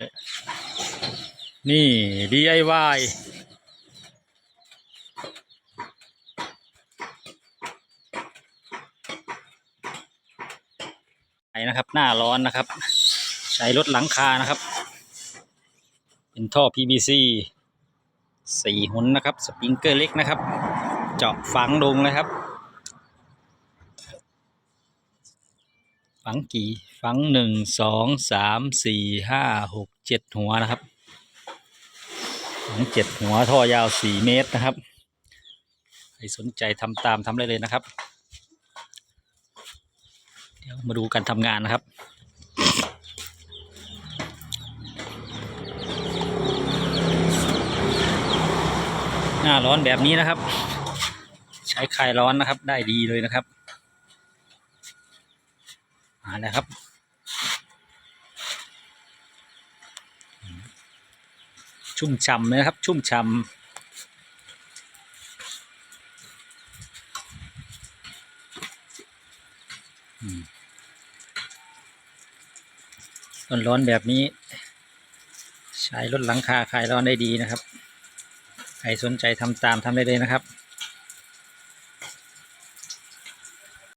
นี่ DIY ไอ้นะครับ หน้าร้อนนะครับ ใช้รถหลังคานะครับ เป็นท่อ PVC สี่หุนนะครับ สปริงเกอร์เล็กนะครับ เจาะฝังลงเลยครับ ฝังกี่ฝังหนึ่งสองสามสี่ห้าหกเจ็ดหัวนะครับฝังเจ็ดหัวท่อยาวสี่เมตรนะครับใครสนใจทำตามทำได้เลยนะครับ เดี๋ยวมาดูการทำงานนะครับหน้าร้อนแบบนี้นะครับ ใช้คลายร้อนนะครับได้ดีเลยนะครับ มาแล้วครับชุ่มฉ่ำนะครับ ชุ่มฉ่ำอืมร้อนแบบนี้ ใช้รถหลังคาคลายร้อนได้ดีนะครับ ใครสนใจทำตามทำได้เลยนะครับ